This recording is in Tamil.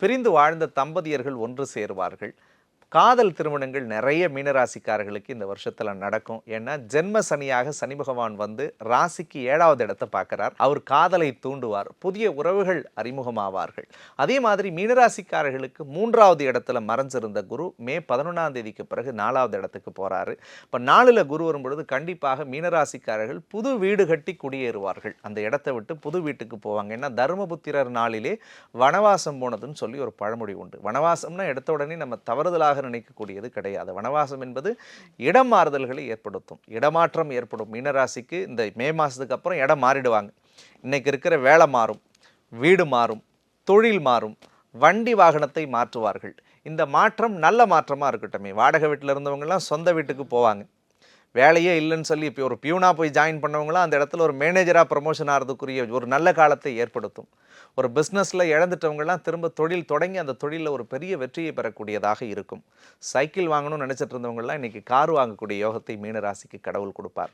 பிரிந்து வாழ்ந்த தம்பதியர்கள் ஒன்று சேருவார்கள். காதல் திருமணங்கள் நிறைய மீனராசிக்காரர்களுக்கு இந்த வருஷத்துல நடக்கும். ஏன்னா ஜென்ம சனியாக சனி பகவான் வந்து ராசிக்கு ஏழாவது இடத்தை பார்க்கிறார். அவர் காதலை தூண்டுவார். புதிய உறவுகள் அறிமுகமாவார்கள். அதே மாதிரி மீனராசிக்காரர்களுக்கு மூன்றாவது இடத்துல மறைஞ்சிருந்த குரு மே பதினொன்றாம் தேதிக்கு பிறகு நாலாவது இடத்துக்கு போறாரு. இப்போ நாலுல குரு வரும்பொழுது கண்டிப்பாக மீனராசிக்காரர்கள் புது வீடு கட்டி குடியேறுவார்கள். அந்த இடத்தை விட்டு புது வீட்டுக்கு போவாங்க. ஏன்னா தர்மபுத்திரர் நாளிலே வனவாசம் போனதுன்னு சொல்லி ஒரு பழமொழி உண்டு. வனவாசம்னா எடுத்த உடனே நம்ம தவறுதலாக நினைக்கக்கூடியது கிடையாது. வனவாசம் என்பது இடம் மாறுதல்களை ஏற்படுத்தும். இடமாற்றம் ஏற்படும். மீனராசிக்கு இந்த மே மாதத்துக்கு அப்புறம் இடம் மாறிடுவாங்க. இன்றைக்கி இருக்கிற வேலை மாறும். வீடு மாறும். தொழில் மாறும். வண்டி வாகனத்தை மாற்றுவார்கள். இந்த மாற்றம் நல்ல மாற்றமாக இருக்கட்டுமே. வாடகை வீட்டில் இருந்தவங்கெல்லாம் சொந்த வீட்டுக்கு போவாங்க. வேலையே இல்லைன்னு சொல்லி இப்போ ஒரு பியூனா போய் ஜாயின் பண்ணவங்களாம் அந்த இடத்துல ஒரு மேனேஜராக ப்ரமோஷன் ஆகிறதுக்குரிய ஒரு நல்ல காலத்தை ஏற்படுத்தும். ஒரு பிஸ்னஸில் இழந்துட்டவங்கலாம் திரும்ப தொழில் தொடங்கி அந்த தொழிலில் ஒரு பெரிய வெற்றியை பெறக்கூடியதாக இருக்கும். சைக்கிள் வாங்கணும்னு நினச்சிட்டு இருந்தவங்கலாம் இன்றைக்கி கார் வாங்கக்கூடிய யோகத்தை மீனராசிக்கு கடவுள் கொடுப்பார்.